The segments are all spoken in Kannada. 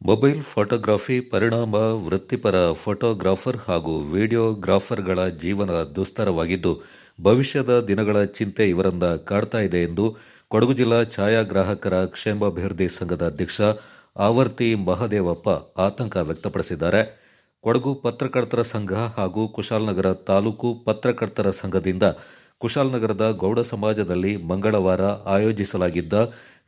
ಮೊಬೈಲ್ ಫೋಟೋಗ್ರಾಫಿ ಪರಿಣಾಮ ವೃತ್ತಿಪರ ಫೋಟೋಗ್ರಾಫರ್ ಹಾಗೂ ವಿಡಿಯೋಗ್ರಾಫರ್ಗಳ ಜೀವನ ದುಸ್ತರವಾಗಿದ್ದು, ಭವಿಷ್ಯದ ದಿನಗಳ ಚಿಂತೆ ಇವರಿಂದ ಕಾಡ್ತಾ ಇದೆ ಎಂದು ಕೊಡಗು ಜಿಲ್ಲಾ ಛಾಯಾಗ್ರಾಹಕರ ಕ್ಷೇಮಾಭಿವೃದ್ಧಿ ಸಂಘದ ಅಧ್ಯಕ್ಷ ಆವರ್ತಿ ಮಹದೇವಪ್ಪ ಆತಂಕ ವ್ಯಕ್ತಪಡಿಸಿದ್ದಾರೆ. ಕೊಡಗು ಪತ್ರಕರ್ತರ ಸಂಘ ಹಾಗೂ ಕುಶಾಲನಗರ ತಾಲೂಕು ಪತ್ರಕರ್ತರ ಸಂಘದಿಂದ ಕುಶಾಲನಗರದ ಗೌಡ ಸಮಾಜದಲ್ಲಿ ಮಂಗಳವಾರ ಆಯೋಜಿಸಲಾಗಿದ್ದ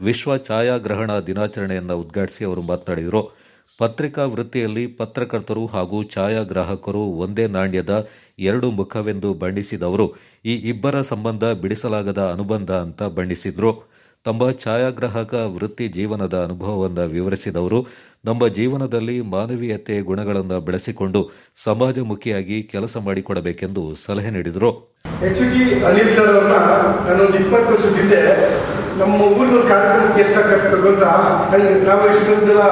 ವಿಶ್ವ ಛಾಯಾಗ್ರಹಣ ದಿನಾಚರಣೆಯನ್ನು ಉದ್ಘಾಟಿಸಿ ಅವರು ಮಾತನಾಡಿದರು. ಪತ್ರಿಕಾ ವೃತ್ತಿಯಲ್ಲಿ ಪತ್ರಕರ್ತರು ಹಾಗೂ ಛಾಯಾಗ್ರಾಹಕರು ಒಂದೇ ನಾಣ್ಯದ ಎರಡು ಮುಖವೆಂದು ಬಣ್ಣಿಸಿದವರು. ಈ ಇಬ್ಬರ ಸಂಬಂಧ ಬಿಡಿಸಲಾಗದ ಅನುಬಂಧ ಅಂತ ಬಣ್ಣಿಸಿದ್ರು. ತಮ್ಮ ಛಾಯಾಗ್ರಾಹಕ ವೃತ್ತಿ ಜೀವನದ ಅನುಭವವನ್ನು ವಿವರಿಸಿದವರು. ನಮ್ಮ ಜೀವನದಲ್ಲಿ ಮಾನವೀಯತೆ ಗುಣಗಳನ್ನು ಬೆಳೆಸಿಕೊಂಡು ಸಮಾಜಮುಖಿಯಾಗಿ ಕೆಲಸ ಮಾಡಿಕೊಡಬೇಕೆಂದು ಸಲಹೆ ನೀಡಿದರು. ನಮ್ಮ ಊರಿನ ಕಾರ್ಯಕ್ರಮಕ್ಕೆ ಎಷ್ಟು ಕಷ್ಟ ಅಂತ ನಂಗೆ ನಾವು ಎಷ್ಟೊಂದೆಲ್ಲ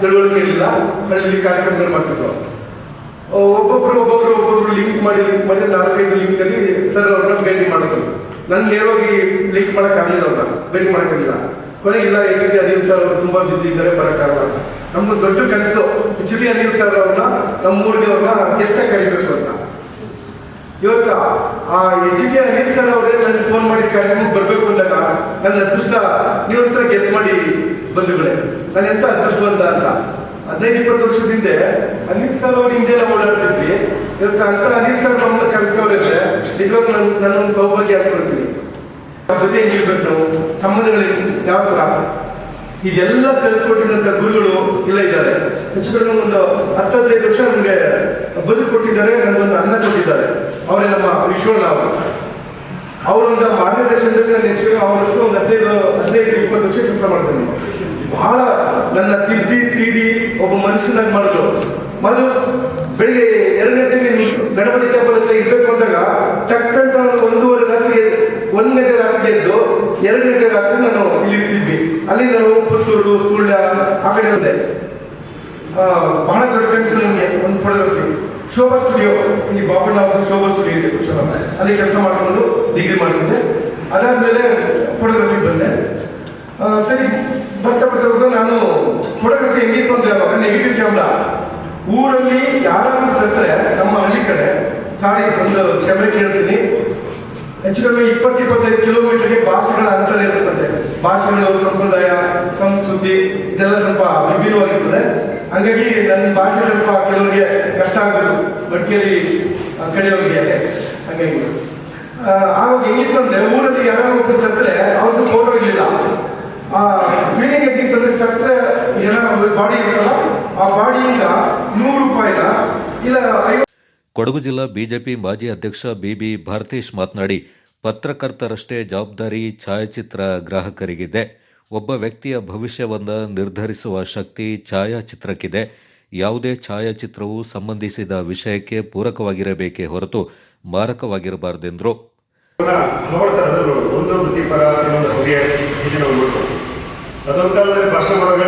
ತಿಳುವಳಿಕೆ ಇಲ್ಲ ಹಳ್ಳಿ ಕಾರ್ಯಕ್ರಮಗಳು ಮಾಡ್ತಿದ್ದೆವು ಒಬ್ಬೊಬ್ರು ಒಬ್ಬೊಬ್ರು ಒಬ್ಬೊಬ್ರು ಲಿಂಕ್ ಮಾಡಿ ಲಿಂಕ್ ಮಾಡಿ, ನಾಲ್ಕೈದು ಲಿಂಕ್ ಅಲ್ಲಿ ಸರ್ ಅವ್ರನ್ನ ಭೇಟಿ ಮಾಡಿದ್ರು. ನನ್ನ ನೇರವಾಗಿ ಲಿಂಕ್ ಆಗಲಿಲ್ಲ ಅವ್ರನ್ನ, ಭೇಟಿ ಮಾಡೋಕ್ಕಾಗಲಿಲ್ಲ. ಕೊನೆಗೆ ಇಲ್ಲ ಎಚ್ ಡಿ ಅನಿಲ್ ಸರ್ ಅವರು ತುಂಬಾ ಬಿಸಿ ಇದ್ದಾರೆ ಬರೋಕ್ಕಾಗಲ್ಲ ನಮ್ಮ ದೊಡ್ಡ ಕನಸು ಎಚ್ ಡಿ ಅನಿಲ್ ಸರ್ ಅವ್ರನ್ನ ನಮ್ಮ ಊರಿಗೆ ಅವ್ರನ್ನ ಎಷ್ಟೇ ಕರಿಬೇಕು ಅಂತ. ಇವತ್ತು? ಆ ಎಚ್ ಡಿ ಅನೀಸ್ ಸರ್ ಅವರೇ ನನಗೆ ಫೋನ್ ಮಾಡಿ ಕಾರ್ಯಕ್ರಮಕ್ಕೆ ಬರಬೇಕು ಅಂದಾಗ ನನ್ನ ಅದೃಷ್ಟ ನೀವೊಂದ್ಸಲ ಗೆಸ್ ಮಾಡಿ ಬಂಧುಗಳೇ. ನಾನು ಎಂತ ಅದೃಷ್ಟವಂತ ಅಂತ ಹದಿನೈದು, ಇಪ್ಪತ್ತು ವರ್ಷದ ಹಿಂದೆ ಅನಿಲ್ ಸರ್ ಅವ್ರ ಹಿಂದೆ ನಾವು ಓಡಾಡ್ತಿದ್ವಿ. ಇವತ್ತು ಅಂತ ಅನಿಲ್ ಸರ್ ನಮ್ಮನ್ನ ಕರೆತವ್ರೆ ಅಂದ್ರೆ ನಿಜವಾಗ್ಲೂ ನನ್ನ ನನ್ನೊಂದು ಸೌಭಾಗ್ಯ ಅನ್ಕೊಳ್ತೀನಿ ಅವ್ರ ಜೊತೆ ಹೆಂಗಿರ್ಬೇಕು ನಾವು? ಸಂಬಂಧಗಳು ಯಾವ ತರ ಇದೆಲ್ಲ ತಿಳಿಸ್ಕೊಟ್ಟಿದ್ದಂತ ಗುರುಗಳು ಇಲ್ಲ ಇದ್ದಾರೆ. ಹೆಚ್ಚು ಕಡಿಮೆ ಒಂದು ಹತ್ತದೈದು ವರ್ಷ ನಮಗೆ ಬದುಕು ಕೊಟ್ಟಿದ್ದಾರೆ, ನನಗೊಂದು ಅನ್ನ ಕೊಟ್ಟಿದ್ದಾರೆ. ಅವರೇ ನಮ್ಮ ವಿಶ್ವಣ್ಣ ಅವರು. ಅವರೊಂದು ನಾನು ನೆಚ್ಚಿನ ಅವರಷ್ಟು ಒಂದು ಹದಿನೈದು ಹದಿನೈದು, ಇಪ್ಪತ್ತು ವರ್ಷ ಕೆಲಸ ಮಾಡ್ತೀನಿ. ಬಹಳ ನನ್ನ ತಿದ್ದಿ, ತೀಡಿ ಒಬ್ಬ ಮನುಷ್ಯನಾಗಿ ಮಾಡಿದ್ರು. ಮೊದಲು ಬೆಳಿಗ್ಗೆ ಎರಡು ಗಂಟೆಗೆ ನೀವು ಗಣಪತಿ ಟೆಂಪಲ್ ಇರ್ಬೇಕು ಅಂದಾಗ ತಕ್ಕಂತ ಒಂದೂವರೆ ರಾತ್ರಿ ಒಂದು ಗಂಟೆ ರಾತ್ರಿ ಎದ್ದು ಎರಡು ಗಂಟೆ ರಾತ್ರಿ ನಾನು ಇಲ್ಲಿ ಇರ್ತಿದ್ವಿ. ಅಲ್ಲಿ ನಾನು ಪುತ್ತೂರು, ಸುಳ್ಳ, ಆ ಕಡೆ ಬಂದೆ. ಬಹಳ ದೊಡ್ಡ ಕನಸು ನನಗೆ ಒಂದು ಫೋಟೋಗ್ರಫಿ. ಶೋಭಾ ಸ್ಟುಡಿಯೋ ಇಲ್ಲಿ ಬಾಬಣ್ಣ ಅವರು ಶೋಭಾ ಸ್ಟುಡಿಯೋ ಇದೆ ಕುಶಲ ಅಲ್ಲಿ ಕೆಲಸ ಮಾಡಿಕೊಂಡು ಡಿಗ್ರಿ ಮಾಡ್ತಿದ್ದೆ. ಅದಾದ್ಮೇಲೆ ಫೋಟೋಗ್ರಫಿ ಬಂದೆ. ಸರಿ, ಬರ್ತಾ ಬರ್ತಾ ನಾನು ಫೋಟೋಗ್ರಫಿ ಹೆಂಗಿತ್ತು ಅಂದ್ರೆ ಅವಾಗ ನೆಗೆಟಿವ್ ಕ್ಯಾಮ್ರಾ ಊರಲ್ಲಿ ಯಾರಾದ್ರೂ ಸತ್ತರೆ, ನಮ್ಮ ಹಳ್ಳಿ ಕಡೆ ಸಾರಿ ಒಂದು ಕ್ಷಮೆ ಕೇಳ್ತೀನಿ. ಹೆಚ್ಚು ಕಡಿಮೆ ಇಪ್ಪತ್ತು, ಇಪ್ಪತ್ತೈದು ಕಿಲೋಮೀಟರ್ಗೆ ಭಾಷೆಗಳ ಅಂತರ ಇರ್ತದೆ. ಭಾಷೆಗಳು, ಸಂಪ್ರದಾಯ, ಸಂಸ್ಕೃತಿ, ಇದೆಲ್ಲ ಸ್ವಲ್ಪ ವಿಭಿನ್ನವಾಗಿರ್ತದೆ. ಹಂಗಾಗಿ ನನ್ನ ಭಾಷೆ ಸ್ವಲ್ಪ ಕೆಲವರಿಗೆ ಕಷ್ಟ ಆಗೋದು, ಮಡಿಕೇರಿ ಕಡೆಯವರಿಗೆ ಹಾಗಾಗಿ. ಆವಾಗ ಹೆಂಗಿತ್ತು ಅಂದ್ರೆ ಊರಲ್ಲಿ ಯಾರೋ ಒಬ್ಬರು ಸತ್ರೆ ಅವ್ರದ್ದು ಫೋಟೋ ಇರಲಿಲ್ಲ. ಆ ಫೀಲಿಂಗ್ ಹೆಂಗಿತ್ತು ಅಂದ್ರೆ ಸತ್ರೆ ಏನೋ ಬಾಡಿ ಇರುತ್ತಲ್ಲ ಆ ಬಾಡಿಯಿಂದ ನೂರು ರೂಪಾಯಿನ ಇಲ್ಲ ಕೊಡಗು ಜಿಲ್ಲಾ ಬಿಜೆಪಿ ಮಾಜಿ ಅಧ್ಯಕ್ಷ ಬಿಬಿ ಭಾರತೀಶ್ ಮಾತನಾಡಿ, ಪತ್ರಕರ್ತರಷ್ಟೇ ಜವಾಬ್ದಾರಿ ಛಾಯಾಚಿತ್ರ ಗ್ರಾಹಕರಿಗಿದೆ. ಒಬ್ಬ ವ್ಯಕ್ತಿಯ ಭವಿಷ್ಯವನ್ನು ನಿರ್ಧರಿಸುವ ಶಕ್ತಿ ಛಾಯಾಚಿತ್ರಕ್ಕಿದೆ. ಯಾವುದೇ ಛಾಯಾಚಿತ್ರವು ಸಂಬಂಧಿಸಿದ ವಿಷಯಕ್ಕೆ ಪೂರಕವಾಗಿರಬೇಕೇ ಹೊರತು ಮಾರಕವಾಗಿರಬಾರದೆಂದರು. ಅದೊಂದು ಕಾಲದಲ್ಲಿ ಭಾಷೆ ಮಾಡುವಾಗ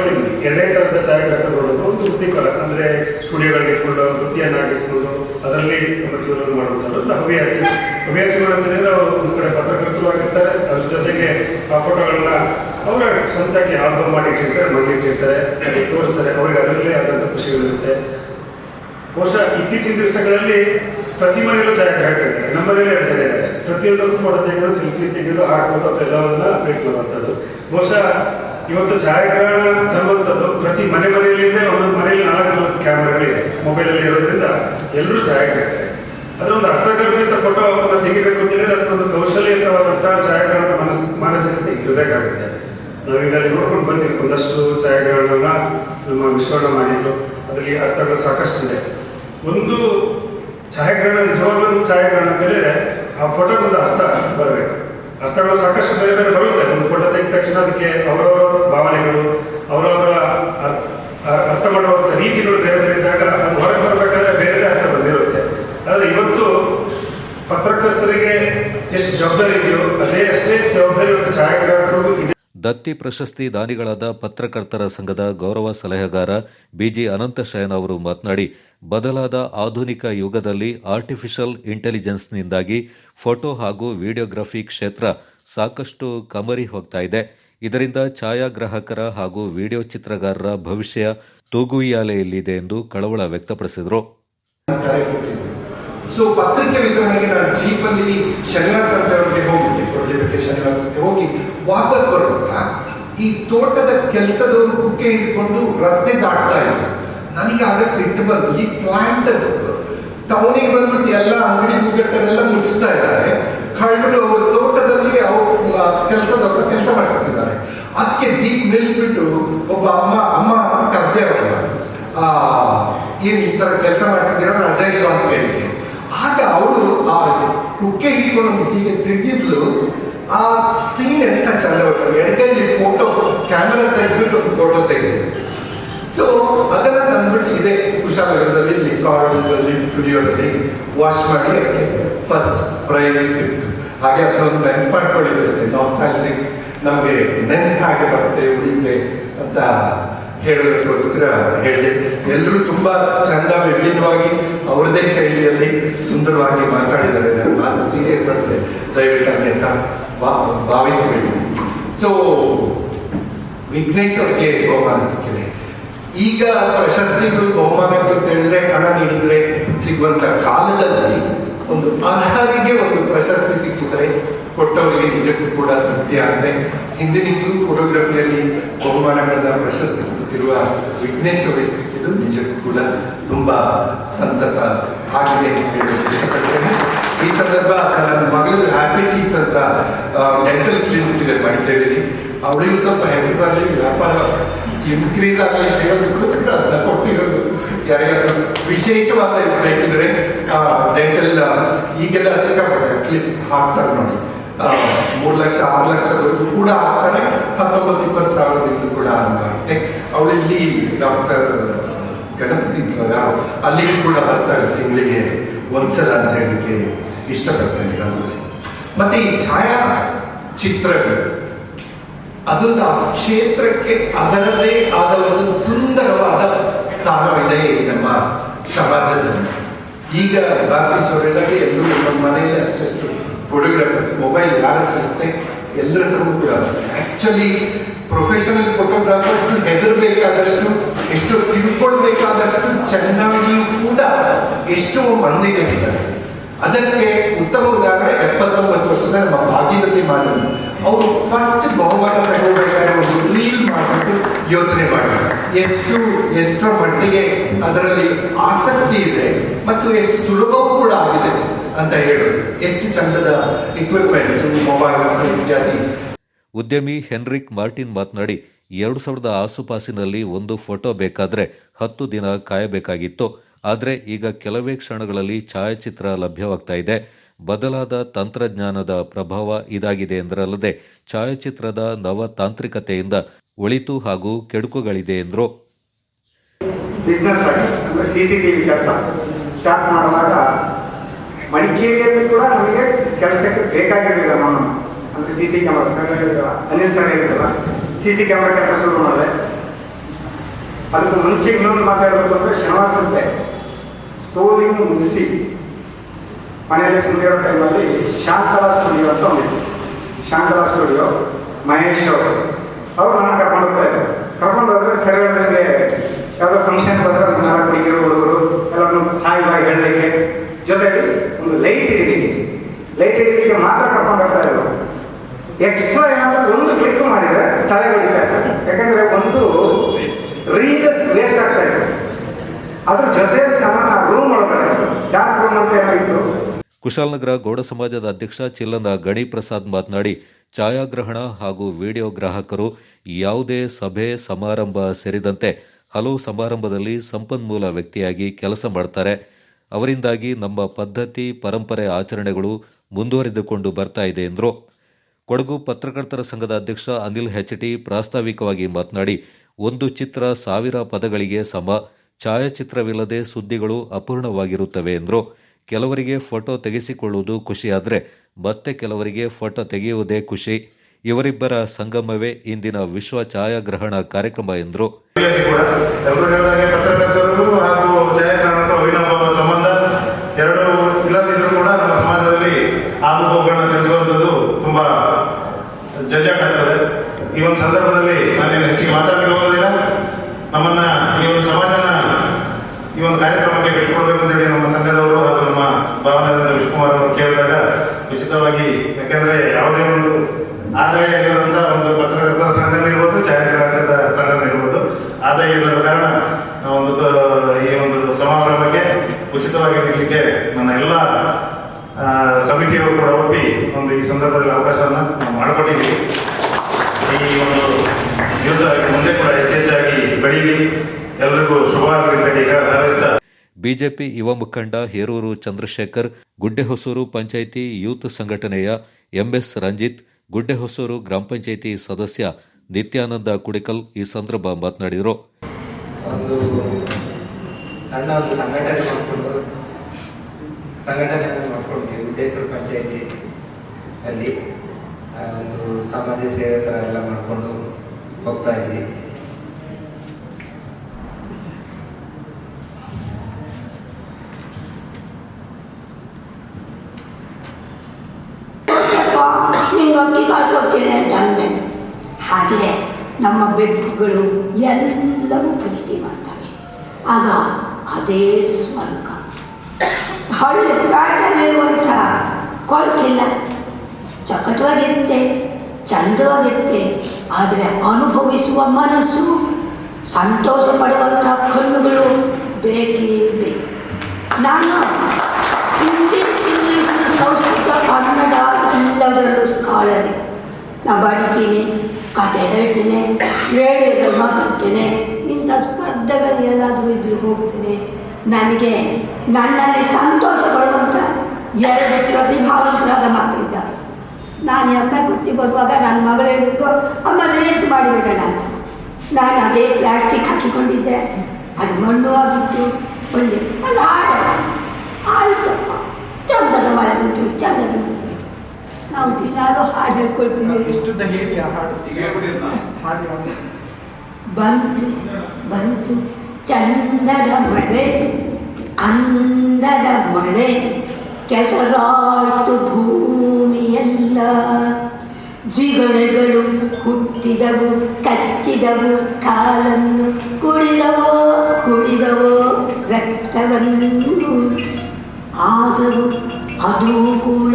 ಎರಡನೇ ಛಾಯಾಗ್ರಾಹಕರು ನೋಡೋದು. ಒಂದು ವೃತ್ತಿಪರ ಅಂದರೆ ಸ್ಟುಡಿಯೋಗಳಿಗೆ ಇಟ್ಕೊಂಡು ವೃತ್ತಿಯನ್ನಾಗಿಸ್ಕೊಂಡು ಅದರಲ್ಲಿ ನಮ್ಮ ಜೀವನ ಮಾಡುವಂಥದ್ದು. ಹವ್ಯಾಸಿ. ಹವ್ಯಾಸಿಗಳು ಅಂತಂದ್ರೆ ಅವರು ಒಂದು ಕಡೆ ಪತ್ರಕರ್ತರು ಆಗಿರ್ತಾರೆ. ಅದ್ರ ಜೊತೆಗೆ ಆ ಫೋಟೋಗಳನ್ನ ಅವರ ಸ್ವಂತಕ್ಕೆ ಆಲ್ಬಮ್ ಮಾಡಿ ಇಟ್ಟಿರ್ತಾರೆ ಮನೆ ಇಟ್ಟಿರ್ತಾರೆ. ಅದಕ್ಕೆ ತೋರಿಸ್ತಾರೆ. ಅವ್ರಿಗೆ ಅದರಲ್ಲೇ ಆದಂಥ ಖುಷಿಗಳಿರುತ್ತೆ. ಬಹುಶಃ ಇತ್ತೀಚಿನ ದಿವಸಗಳಲ್ಲಿ ಪ್ರತಿ ಮನೆಯಲ್ಲೂ ಛಾಯಾಗ್ರಾಹಕರಿದ್ದಾರೆ ನಮ್ಮ ಮನೆಯಲ್ಲೇ ಇರ್ತಾರೆ ಪ್ರತಿಯೊಂದಕ್ಕೂ ಫೋಟೋ ತೆಗೆದು, ಸೆಲ್ಫಿ ತೆಗೆದು ಹಾಕೋದು ಅದೆಲ್ಲವನ್ನ ವೇಟ್ ಮಾಡುವಂಥದ್ದು. ಬಹುಶಃ ಇವತ್ತು ಛಾಯಾಗ್ರಹಣ ತರುವಂಥದ್ದು ಪ್ರತಿ ಮನೆ ಮನೆಯಲ್ಲಿ ಇದೆ, ಒಂದೊಂದು ಮನೆಯಲ್ಲಿ ನಾಲ್ಕು ನಾಲ್ಕು ಕ್ಯಾಮ್ರಾಗಳಿದೆ ಮೊಬೈಲಲ್ಲಿ ಇರೋದ್ರಿಂದ ಎಲ್ಲರೂ ಛಾಯಾಗ್ರಾಹಕರೇ ಅದರ ಒಂದು ಫೋಟೋ ಫೋಟೋವನ್ನು ತೆಗಿಬೇಕು ಅಂತಂದ್ರೆ ಅದಕ್ಕೊಂದು ಕೌಶಲ್ಯಯುತವಾದಂತಹ ಛಾಯಾಗ್ರಹಣ ಮನಸ್, ಮಾನಸಿಕತೆ ಇರಬೇಕಾಗುತ್ತೆ. ನಾವೀಗ ಅಲ್ಲಿ ನೋಡ್ಕೊಂಡು ಬಂದಿವಿ, ಒಂದಷ್ಟು ಛಾಯಾಗ್ರಹಣನ ನಮ್ಮ ಮಿಶ್ರಣ ಮಾಡಿದ್ರು. ಅದರಲ್ಲಿ ಅರ್ಥಗಳು ಸಾಕಷ್ಟಿದೆ ಒಂದು ಛಾಯಾಗ್ರಹಣ ನಿಜವಾಗ್ಲೂ ಛಾಯಾಗ್ರಹಣ ಅಂತ ಹೇಳಿದ್ರೆ ಆ ಫೋಟೋಗೊಂದು ಅರ್ಥ ಬರಬೇಕು. ಅರ್ಥಗಳು ಸಾಕಷ್ಟು ಬೇರೆ ಬೇರೆ ಬರುತ್ತೆ. ತಕ್ಷಣ ಅದಕ್ಕೆ ಅವರವರ ಭಾವನೆಗಳು, ಅವರವರ ಅರ್- ಅರ್- ಅರ್ಥ ಮಾಡುವಂಥ ರೀತಿಗಳು ಬೇರೆ ಬೇರೆ ಇದ್ದಾಗ ಹೊರಗೆ ಬರಬೇಕಾದ್ರೆ ಬೇರೆ ಅರ್ಥ ಬಂದಿರುತ್ತೆ. ಆದರೆ ಇವತ್ತು ಪತ್ರಕರ್ತರಿಗೆ ಎಷ್ಟು ಜವಾಬ್ದಾರಿ ಇದೆಯೋ ಅದೇ ಅಷ್ಟೇ ಜವಾಬ್ದಾರಿ ಇವತ್ತು ಛಾಯಾಗ್ರಾಹಕರು ಇದೆ. ದತ್ತಿ ಪ್ರಶಸ್ತಿ ದಾನಿಗಳಾದ ಪತ್ರಕರ್ತರ ಸಂಘದ ಗೌರವ ಸಲಹೆಗಾರ ಬಿಜಿ ಅನಂತಶಯನ್ ಅವರು ಮಾತನಾಡಿ, ಬದಲಾದ ಆಧುನಿಕ ಯುಗದಲ್ಲಿ ಆರ್ಟಿಫಿಷಿಯಲ್ ಇಂಟೆಲಿಜೆನ್ಸ್ನಿಂದಾಗಿ ಫೋಟೋ ಹಾಗೂ ವಿಡಿಯೋಗ್ರಫಿ ಕ್ಷೇತ್ರ ಸಾಕಷ್ಟು ಕಮರಿ ಹೋಗ್ತಾ ಇದೆ. ಇದರಿಂದ ಛಾಯಾಗ್ರಾಹಕರ ಹಾಗೂ ವಿಡಿಯೋ ಚಿತ್ರಗಾರರ ಭವಿಷ್ಯ ತೂಗುಯ್ಯಾಲೆಯಲ್ಲಿದೆ ಎಂದು ಕಳವಳ ವ್ಯಕ್ತಪಡಿಸಿದರು. ಸೊ ಪತ್ರಿಕೆ ವಿತರಣೆಗೆ ನಾನು ಜೀಪಲ್ಲಿ ಶನಿವಾರ ಅವರಿಗೆ ಹೋಗಿದ್ದೆ. ಕೊಡ್ಲಿಕ್ಕೆ ಶನಿವಾರಕ್ಕೆ ಹೋಗಿ ವಾಪಸ್ ಬರುವಾಗ ಈ ತೋಟದ ಕೆಲಸದವರು ಕುಕ್ಕೆ ಹಿಡ್ಕೊಂಡು ರಸ್ತೆ ದಾಟ್ತಾ ಇದ್ರು ನನಗೆ ಆಗ ಸಿಟ್ಟು ಬಂತು. ಈ ಪ್ಲಾಂಟರ್ಸ್ ಟೌನಿಗೆ ಬಂದ್ಬಿಟ್ಟು ಎಲ್ಲ ಅಂಗಡಿ ಮುಗ್ಗಟ್ಟನ್ನೆಲ್ಲ ಮುಚ್ಚಿಸ್ತಾ ಇದ್ದಾರೆ. ಕಳ್ಳರು ಅವ್ರ ತೋಟದಲ್ಲಿ ಅವ್ರ ಕೆಲಸದ ಕೆಲಸ ಮಾಡಿಸ್ತಿದ್ದಾರೆ. ಅದಕ್ಕೆ ಜೀಪ್ ನಿಲ್ಲಿಸ್ಬಿಟ್ಟು ಒಬ್ಬ ಅಮ್ಮ ಅಮ್ಮ ಕರ್ದೆ ಅವ್ರನ್ನ ಆ, ಏನ್ ಈ ಥರ ಕೆಲಸ ಮಾಡ್ತಿದ್ದೀರೋ ರಜೆ ಇಲ್ಲ ಅಂತ ಹೇಳಿಕೆ ಆಗ ಅವಳು ಆ ಕುಕ್ಕೆ ಹಿಡ್ಕೊಂಡು ಹೀಗೆ ತಿರುಗಿದ್ಲು ಆ ಸೀನ್ ಎಂತ ಚಂದ ಎಡಗೈಲಿ ಫೋಟೋ ಕ್ಯಾಮೆರಾ ತೆಗೆದ್ಬಿಟ್ಟು ಫೋಟೋ ತೆಗೆದು ಸೊ ಅದನ್ನ ತಂದ್ಬಿಟ್ಟು ಇದೆ ಕುಶಾಲನಗರದಲ್ಲಿ ಇಲ್ಲಿ ಸ್ಟುಡಿಯೋದಲ್ಲಿ ವಾಶ್ ಮಾಡಿ ಅದಕ್ಕೆ ಫಸ್ಟ್ ಪ್ರೈಸ್ ಸಿಕ್ತು. ಹಾಗೆ ಅದನ್ನು ನೆನ್ಪು ಅಷ್ಟೇ ನಾಸ್ಟಾಲಜಿಕ್ ನಮಗೆ ನೆನ್ಪು ಹಾಗೆ ಬರುತ್ತೆ ಉಳಿತೆ ಅಂತ ಹೇಳೋದಕ್ಕೋಸ್ಕರ ಹೇಳಿದೆ ಎಲ್ಲರೂ ತುಂಬ ಚಂದ ವಿಭಿನ್ನವಾಗಿ ಅವರದೇ ಶೈಲಿಯಲ್ಲಿ ಸುಂದರವಾಗಿ ಮಾತಾಡಿದ್ದಾರೆ. ನನ್ನ ಸೀರಿಯಸ್ ಅಂತೆ ದಯವಿಟ್ಟು ಅನ್ಯತ ಭಾವಿಸಬೇಕು ಸೊ ವಿಘ್ನೇಶ್ ಅವ್ರಿಗೆ ಬಹುಮಾನ ಸಿಕ್ಕಿದೆ. ಈಗ ಪ್ರಶಸ್ತಿಗಳು, ಬಹುಮಾನಗಳು ಅಂತ ಹೇಳಿದ್ರೆ ಹಣ ನೀಡಿದ್ರೆ ಸಿಗುವಂತ ಕಾಲದಲ್ಲಿ ಒಂದು ಅರ್ಹರಿಗೆ ಒಂದು ಪ್ರಶಸ್ತಿ ಸಿಕ್ಕಿದ್ರೆ ಕೊಟ್ಟವರಿಗೆ ನಿಜಕ್ಕೂ ಕೂಡ ತೃಪ್ತಿ ಆಗಿದೆ ಹಿಂದಿನಿಂದಲೂ ಫೋಟೋಗ್ರಫಿಯಲ್ಲಿ ಬಹುಮಾನಗಳನ್ನ ಪ್ರಶಸ್ತಿ ಕೊಟ್ಟಿರುವ ವಿಘ್ನೇಶ್ ಅವರಿಗೆ ಸಿಕ್ಕಿದ್ದು ನಿಜಕ್ಕೂ ಕೂಡ ತುಂಬಾ ಸಂತಸ ಆಗಿದೆ ಹೇಳೋಕೆ ಇಷ್ಟಪಡ್ತೇನೆ. ಈ ಸಂದರ್ಭ ನನ್ನ ಮಗಳು ಹ್ಯಾಪಿ ಟೀತ್ ಅಂತ ಡೆಂಟಲ್ ಕ್ಲಿನಿಕ್ ಇದೆ ಮಡಿಕೇರಿಯಲ್ಲಿ ಅವಳಿಗೂ ಸ್ವಲ್ಪ ಹೆಸರಲ್ಲಿ ವ್ಯಾಪಾರ ಇನ್ಕ್ರೀಸ್ ಆಗಲಿ ಹೇಳೋದಕ್ಕೋಸ್ಕರ ಅದನ್ನ ಕೊಟ್ಟಿರೋದು. ಯಾರಿಗಾದ್ರೂ ವಿಶೇಷವಾದ ಬೇಕಿದ್ರೆ ಡೆಂಟಲ್ ಈಗೆಲ್ಲ ಸಿಕ್ಕಾಪಟ್ಟೆ ಕ್ಲಿಪ್ಸ್ ಹಾಕ್ತಾರೆ ನೋಡಿ. ಮೂರು ಲಕ್ಷ, ಆರು ಲಕ್ಷವರೆಗೂ ಕೂಡ ಹಾಕ್ತಾರೆ, ಹತ್ತೊಂಬತ್ತು, ಇಪ್ಪತ್ತು ಸಾವಿರದಿಂದ ಕೂಡ ಆಗುತ್ತೆ. ಅವಳಿಲ್ಲಿ ಡಾಕ್ಟರ್ ಗಣಪತಿ ಅಲ್ಲಿಗೂ ಕೂಡ ಬರ್ತಾರೆ ತಿಂಗಳಿಗೆ ಒಂದ್ಸಲ ಅಂತ ಹೇಳಲಿಕ್ಕೆ ಇಷ್ಟಪಡ್ತೇನೆ ನಾನು ಮತ್ತೆ ಈ ಛಾಯಾ ಚಿತ್ರಗಳು ಅದೊಂದು ಆ ಕ್ಷೇತ್ರಕ್ಕೆ ಅದರದೇ ಆದ ಒಂದು ಸುಂದರವಾದ ಸ್ಥಾನವಿದೆ ನಮ್ಮ ಸಮಾಜದಲ್ಲಿ. ಈಗ ಅವರೆಲ್ಲಗೆ ಎಲ್ಲರೂ ನಮ್ಮ ಮನೆಯಲ್ಲಿ ಅಷ್ಟಷ್ಟು ಫೋಟೋಗ್ರಾಫರ್ಸ್ ಮೊಬೈಲ್ ಯಾರ ಇರುತ್ತೆ ಎಲ್ಲರ ಕೂಡ ಆಕ್ಚುಲಿ ಪ್ರೊಫೆಷನಲ್ ಫೋಟೋಗ್ರಾಫರ್ಸ್ ಹೆದರ್ಬೇಕಾದಷ್ಟು, ಎಷ್ಟು ತಿಳ್ಕೊಳ್ಬೇಕಾದಷ್ಟು ಚೆನ್ನಾಗಿಯೂ ಕೂಡ ಎಷ್ಟೋ ಮಂದಿಗಳಿದ್ದಾರೆ. ಅದಕ್ಕೆ ಉತ್ತಮ ಉದಾಹರಣೆ ಎಪ್ಪತ್ತೊಂಬತ್ತು ವರ್ಷದ ನಮ್ಮ ಭಾಗ್ಯದಲ್ಲಿ ಮಾಡಿದ್ರು ಅವರು ಫಸ್ಟ್ ಬಹುಮತ ತಗೋಬೇಕಾದ್ರೆ ಒಂದು ರೀಲ್ ಮಾಡಿಬಿಟ್ಟು ಯೋಚನೆ ಮಾಡಬೇಕು ಎಷ್ಟು ಎಷ್ಟರ ಮಟ್ಟಿಗೆ ಅದರಲ್ಲಿ ಆಸಕ್ತಿ ಇದೆ ಮತ್ತು ಎಷ್ಟು ಸುಲಭವೂ ಕೂಡ ಆಗಿದೆ ಅಂತ ಹೇಳು. ಎಷ್ಟು ಚಂದದ ಇಕ್ವಿಪ್ಮೆಂಟ್ಸ್ ಮೊಬೈಲ್ಸ್ ಇತ್ಯಾದಿ. ಉದ್ಯಮಿ ಹೆನ್ರಿಕ್ ಮಾರ್ಟಿನ್ ಮಾತನಾಡಿ, ಎರಡು ಸಾವಿರದ ಆಸುಪಾಸಿನಲ್ಲಿ ಒಂದು ಫೋಟೋ ಬೇಕಾದ್ರೆ ಹತ್ತು ದಿನ ಕಾಯಬೇಕಾಗಿತ್ತು. ಆದರೆ ಈಗ ಕೆಲವೇ ಕ್ಷಣಗಳಲ್ಲಿ ಛಾಯಾಚಿತ್ರ ಲಭ್ಯವಾಗ್ತಾ ಇದೆ. ಬದಲಾದ ತಂತ್ರಜ್ಞಾನದ ಪ್ರಭಾವ ಇದಾಗಿದೆ ಎಂದರಲ್ಲದೆ ಛಾಯಾಚಿತ್ರದ ನವ ತಾಂತ್ರಿಕತೆಯಿಂದ ಒಳಿತು ಹಾಗೂ ಕೆಡುಕುಗಳಿದೆ ಎಂದರು. ಬಿಸ್ನೆಸ್ ಆಗಿ, ಅಂದರೆ ಸಿ ಸಿ ಟಿ ವಿ ಕೆಲಸ ಸ್ಟಾರ್ಟ್ ಮಾಡುವಾಗ ಮಡಿಕೇರಿಯಲ್ಲಿ ಕೂಡ ನಮಗೆ ಕೆಲಸಕ್ಕೆ ಬೇಕಾಗಿರಲಿಲ್ಲ ನಾನು ಅಂದರೆ C C camera sir Anil sir ಹೇಳಿದ್ರಲ್ಲ ಸಿ ಸಿ ಕ್ಯಾಮ್ರಾ ಕೆಲಸ ಶುರು ಮಾಡಿದೆ. ಅದಕ್ಕೆ ಮುಂಚೆ ಇನ್ನೊಂದು ಮಾತಾಡಬೇಕು ಅಂದರೆ ಶ್ರೀನಿವಾಸ ಅಂತೆ. ಸ್ಟೋಲಿಂಗ್ ಮುಗಿಸಿ ಮನೆಯಲ್ಲಿ ಸ್ಟುಡಿಯೋ ಟೈಮಲ್ಲಿ ಶಾಂತಲಾ ಸ್ಟುಡಿಯೋ ಅಂತ ಒಂದಿತ್ತು ಶಾಂತಲಾ ಸ್ಟುಡಿಯೋ ಮಹೇಶ್ ಅವರು. ಅವರು ನನ್ನ ಕರ್ಕೊಂಡು ಹೋಗ್ತಾ ಇದ್ರು ಕರ್ಕೊಂಡು ಹೋದ್ರೆ ಸರ್ ಹೇಳಿದಂಗೆ ಯಾವುದೋ ಫಂಕ್ಷನ್ ಬಂದ್ರೆ ನಾಲ್ಕು ಹುಡುಗಿರು, ಹುಡುಗರು, ಎಲ್ಲರನ್ನು ಹಾಯ್ ಬಾಯ್ ಹೇಳಲಿಕ್ಕೆ. ಜೊತೆಗೆ ಒಂದು ಲೈಟ್ ಹಿಡಿದೀನಿ ಲೈಟ್ ಹಿಡಿಸಿ ಮಾತ್ರ ಕರ್ಕೊಂಡು ಹೋಗ್ತಾ ಇದ್ರು. ಎಕ್ಸ್ಟ್ರಾ ಏನಾದರೂ ಒಂದು ಕ್ಲಿಕ್ ಮಾಡಿದರೆ ತಲೆ ಹೊಡಿತಾ ಇದ್ದಾರೆ ಯಾಕಂದ್ರೆ ಒಂದು ರೀಲ್ ವೇಸ್ಟ್ ಆಗ್ತಾ ಇದೆ. ಅದ್ರ ಜೊತೆ ಕುಶಾಲನಗರ ಗೌಡ ಸಮಾಜದ ಅಧ್ಯಕ್ಷ ಚಿಲ್ಲನ ಗಣಿ ಪ್ರಸಾದ್ ಮಾತನಾಡಿ, ಛಾಯಾಗ್ರಹಣ ಹಾಗೂ ವಿಡಿಯೋ ಗ್ರಾಹಕರು ಯಾವುದೇ ಸಭೆ, ಸಮಾರಂಭ ಸೇರಿದಂತೆ ಹಲವು ಸಮಾರಂಭದಲ್ಲಿ ಸಂಪನ್ಮೂಲ ವ್ಯಕ್ತಿಯಾಗಿ ಕೆಲಸ ಮಾಡ್ತಾರೆ. ಅವರಿಂದಾಗಿ ನಮ್ಮ ಪದ್ಧತಿ, ಪರಂಪರೆ, ಆಚರಣೆಗಳು ಮುಂದುವರಿದುಕೊಂಡು ಬರ್ತಾ ಇದೆ ಎಂದರು. ಕೊಡಗು ಪತ್ರಕರ್ತರ ಸಂಘದ ಅಧ್ಯಕ್ಷ ಅನಿಲ್ ಹೆಚ್ ಟಿ ಪ್ರಾಸ್ತಾವಿಕವಾಗಿ ಮಾತನಾಡಿ, ಒಂದು ಚಿತ್ರ ಸಾವಿರ ಪದಗಳಿಗೆ ಸಮ, ಛಾಯಾಚಿತ್ರವಿಲ್ಲದೆ ಸುದ್ದಿಗಳು ಅಪೂರ್ಣವಾಗಿರುತ್ತವೆ ಎಂದರು. ಕೆಲವರಿಗೆ ಫೋಟೋ ತೆಗೆಸಿಕೊಳ್ಳುವುದು ಖುಷಿಯಾದರೆ ಮತ್ತೆ ಕೆಲವರಿಗೆ ಫೋಟೋ ತೆಗೆಯುವುದೇ ಖುಷಿ. ಇವರಿಬ್ಬರ ಸಂಗಮವೇ ಇಂದಿನ ವಿಶ್ವ ಛಾಯಾಗ್ರಹಣ ಕಾರ್ಯಕ್ರಮ ಎಂದರು. ಈ ಒಂದು ಸಂದರ್ಭದಲ್ಲಿ ನಾನೇನು ಹೆಚ್ಚಿಗೆ ಮಾತಾಡಲಿಕ್ಕೆ ಹೋಗೋದಿಲ್ಲ. ನಮ್ಮನ್ನ ಈ ಒಂದು ಸಮಾಜನ ಈ ಒಂದು ಕಾರ್ಯಕ್ರಮಕ್ಕೆ ಬಿಟ್ಕೊಡ್ಬೇಕು ಉಚಿತವಾಗಿ ಯಾಕೆಂದ್ರೆ ಯಾವುದೇ ಒಂದು ಆದಾಯ ಇಲ್ಲದಂತ ಒಂದು ಪತ್ರಕರ್ತರ ಸಂಘಟನೆ ಇರ್ಬೋದು, ಛಾಯಾಗ್ರಾಹಕರ ಸಂಘಟನೆ ಇರ್ಬೋದು. ಆದಾಯ ಇಲ್ಲದ ಕಾರಣ ಒಂದು ಈ ಒಂದು ಸಮಾರಂಭಕ್ಕೆ ಉಚಿತವಾಗಿ ನೀಡಲಿಕ್ಕೆ ನನ್ನ ಎಲ್ಲ ಸಮಿತಿಯವರು ಕೂಡ ಒಪ್ಪಿ ಒಂದು ಈ ಸಂದರ್ಭದಲ್ಲಿ ಅವಕಾಶವನ್ನು ನಾವು ಮಾಡಿಕೊಟ್ಟಿದ್ದೀವಿ. ಈ ಒಂದು ದಿವಸ ಮುಂದೆ ಕೂಡ ಹೆಚ್ಚೆಚ್ಚಾಗಿ ಬೆಳೀಲಿ. ಎಲ್ರಿಗೂ ಶುಭವಾಗಲಿ ಅಂತ ಹೇಳಿ ಹಾರೈಸ್ತಾ ಬಿಜೆಪಿ ಯುವ ಮುಖಂಡ ಹೇರೂರು ಚಂದ್ರಶೇಖರ್, ಗುಡ್ಡೆಹೊಸೂರು ಪಂಚಾಯಿತಿ ಯೂತ್ ಸಂಘಟನೆಯ ಎಂಎಸ್ ರಂಜಿತ್, ಗುಡ್ಡೆಹೊಸೂರು ಗ್ರಾಮ ಪಂಚಾಯಿತಿ ಸದಸ್ಯ ನಿತ್ಯಾನಂದ ಕುಡಿಕಲ್ ಈ ಸಂದರ್ಭ ಮಾತನಾಡಿದರು. ಒಂದು ಸೇವೆ ಎಲ್ಲ ಮಾಡಿಕೊಂಡು ಹೋಗ್ತಾ ಇದ್ವಿ ನಿಂಗೆ ಅಕ್ಕಿ ಕಾಳು ಕೊಡ್ತೇನೆ ಅಂತ ಅಂದೆ ಹಾಗೆ ನಮ್ಮ ಬೆಕ್ಕುಗಳು ಎಲ್ಲವೂ ಪ್ರೀತಿ ಮಾಡ್ತವೆ. ಆಗ ಅದೇ ಸ್ವರ್ಗ. ಹಳ್ಳಿ ಪ್ಯಾಟಲ್ಲಿರುವಂಥ ಕೊಳಕಿಲ್ಲ ಚಕಟವಾಗಿರುತ್ತೆ ಚಂದವಾಗಿರುತ್ತೆ ಆದರೆ ಅನುಭವಿಸುವ ಮನಸ್ಸು ಸಂತೋಷ ಪಡುವಂಥ ಕಣ್ಣುಗಳು ಬೇಕೇ ಬೇಕು. ನಾನು ಹಿಂದಿ ಇಂಗ್ಲೀಷ್ ಸಂಸ್ಕೃತ ಕನ್ನಡ ಎಲ್ಲದರಲ್ಲೂ ಸ್ಕಾಲರಿ ನಾ ಬಡಿತೀನಿ ಕತೆ ಹೇಳ್ತೇನೆ ರೇಡಿಯೋದಲ್ಲಿ ಮಾತಾಡ್ತೇನೆ ಇಂಥ ಸ್ಪರ್ಧೆಗಳು ಏನಾದರೂ ಇದ್ರೆ ಹೋಗ್ತೀನಿ. ನನಗೆ ನನ್ನಲ್ಲಿ ಸಂತೋಷ ಪಡುವಂಥ ಎರಡು ಪ್ರತಿಭಾವಂತರಾದ ಮಕ್ಕಳಿದ್ದಾರೆ. ನಾನು ಅಮ್ಮ ಕುಟ್ಟಿ ಬರುವಾಗ ನನ್ನ ಮಗಳು ಹೇಳಿದ್ದು, ಅಮ್ಮ, ರೇಟ್ ಮಾಡಿಬಿಡೋಣ ಅಂತ. ನಾನು ಅದೇ ಪ್ಲಾಸ್ಟಿಕ್ ಹಾಕಿಕೊಂಡಿದ್ದೆ. ಅದು ಮಣ್ಣು ಆಗಿತ್ತು ಒಂದು ಅದು ಹಾಡ ಆಯ್ತಪ್ಪ. ಚಂದದ ಮಳೆ ಬಂತು, ಚಂದದ ನಾವು ದಿನಾಲು ಹಾಡು ಹೇಳ್ಕೊಳ್ತೀವಿ. ಇಷ್ಟುದ್ದ ಹೇಳಿ ಆ ಹಾಡು. ಹಾಡು ಯಾವ್ದು? ಬಂತು ಬಂತು ಚಂದದ ಮಳೆ ಅಂದದ ಮಳೆ ಕೆಸರಾಯ್ತು ಭೂಮಿಯೆಲ್ಲ. ಜಿಗಳೆಗಳು ಹುಟ್ಟಿದವು ಕಚ್ಚಿದವು ಕಾಲನ್ನು ಕುಡಿದವೋ ಕುಡಿದವೋ ರಕ್ತವನ್ನು. ಆದರೂ ಅದೂ ಕೂಡ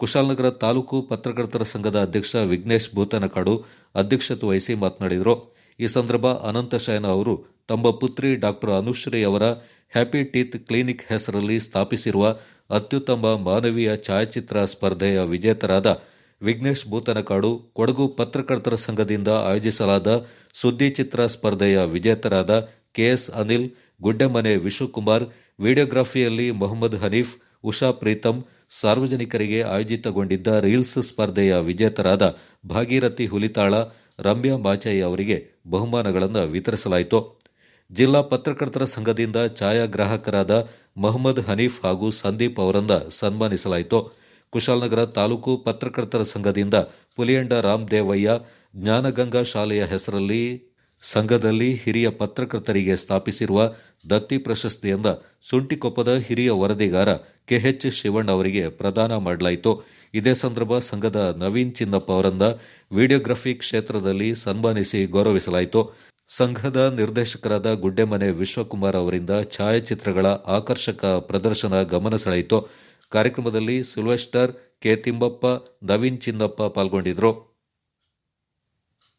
ಕುಶಾಲನಗರ ತಾಲೂಕು ಪತ್ರಕರ್ತರ ಸಂಘದ ಅಧ್ಯಕ್ಷ ವಿಘ್ನೇಶ್ ಭೂತನಕಾಡು ಅಧ್ಯಕ್ಷತೆ ವಹಿಸಿ ಮಾತನಾಡಿದರು. ಈ ಸಂದರ್ಭ ಅನಂತ ಶಯನ ಅವರು ತಮ್ಮ ಪುತ್ರಿ ಡಾಕ್ಟರ್ ಅನುಶ್ರೀ ಅವರ ಹ್ಯಾಪಿ ಟೀತ್ ಕ್ಲಿನಿಕ್ ಹೆಸರಲ್ಲಿ ಸ್ಥಾಪಿಸಿರುವ ಅತ್ಯುತ್ತಮ ಮಾನವೀಯ ಛಾಯಾಚಿತ್ರ ಸ್ಪರ್ಧೆಯ ವಿಜೇತರಾದ ವಿಘ್ನೇಶ್ ಭೂತನಕಾಡು ಕೊಡಗು ಪತ್ರಕರ್ತರ ಸಂಘದಿಂದ ಆಯೋಜಿಸಲಾದ ಸುದ್ದಿ ಚಿತ್ರ ಸ್ಪರ್ಧೆಯ ವಿಜೇತರಾದ ಕೆಎಸ್ ಅನಿಲ್, ಗುಡ್ಡೆಮನೆ ವಿಶ್ವಕುಮಾರ್ ವಿಡಿಯೋಗ್ರಫಿಯಲ್ಲಿ ಮೊಹಮ್ಮದ್ ಹನೀಫ್, ಉಷಾ ಪ್ರೀತಮ್ ಸಾರ್ವಜನಿಕರಿಗೆ ಆಯೋಜಿತಗೊಂಡಿದ್ದ ರೀಲ್ಸ್ ಸ್ಪರ್ಧೆಯ ವಿಜೇತರಾದ ಭಾಗೀರಥಿ ಹುಲಿತಾಳ, ರಮ್ಯಾ ಮಾಚಾಯಿ ಅವರಿಗೆ ಬಹುಮಾನಗಳನ್ನು ವಿತರಿಸಲಾಯಿತು. ಜಿಲ್ಲಾ ಪತ್ರಕರ್ತರ ಸಂಘದಿಂದ ಛಾಯಾಗ್ರಾಹಕರಾದ ಮೊಹಮ್ಮದ್ ಹನೀಫ್ ಹಾಗೂ ಸಂದೀಪ್ ಅವರನ್ನ ಸನ್ಮಾನಿಸಲಾಯಿತು. ಕುಶಾಲನಗರ ತಾಲೂಕು ಪತ್ರಕರ್ತರ ಸಂಘದಿಂದ ಪುಲಿಯಂಡ ರಾಮದೇವಯ್ಯ ಜ್ಞಾನಗಂಗಾ ಶಾಲೆಯ ಹೆಸರಲ್ಲಿ ಸಂಘದಲ್ಲಿ ಹಿರಿಯ ಪತ್ರಕರ್ತರಿಗೆ ಸ್ಥಾಪಿಸಿರುವ ದತ್ತಿ ಪ್ರಶಸ್ತಿಯಿಂದ ಸುಂಟಿಕೊಪ್ಪದ ಹಿರಿಯ ವರದಿಗಾರ ಕೆಎಚ್ ಶಿವಣ್ಣ ಅವರಿಗೆ ಪ್ರದಾನ ಮಾಡಲಾಯಿತು. ಇದೇ ಸಂದರ್ಭ ಸಂಘದ ನವೀನ್ ಚಿನ್ನಪ್ಪ ಅವರನ್ನ ವಿಡಿಯೋಗ್ರಫಿ ಕ್ಷೇತ್ರದಲ್ಲಿ ಸನ್ಮಾನಿಸಿ ಗೌರವಿಸಲಾಯಿತು. ಸಂಘದ ನಿರ್ದೇಶಕರಾದ ಗುಡ್ಡೆಮನೆ ವಿಶ್ವಕುಮಾರ್ ಅವರಿಂದ ಛಾಯಾಚಿತ್ರಗಳ ಆಕರ್ಷಕ ಪ್ರದರ್ಶನ ಗಮನ ಸೆಳೆಯಿತು ಕಾರ್ಯಕ್ರಮದಲ್ಲಿ ಸಿಲ್ವೆಸ್ಟರ್ ಕೆ ತಿಮ್ಮಪ್ಪ, ನವೀನ್ ಚಿನ್ನಪ್ಪ ಪಾಲ್ಗೊಂಡಿದ್ದರು.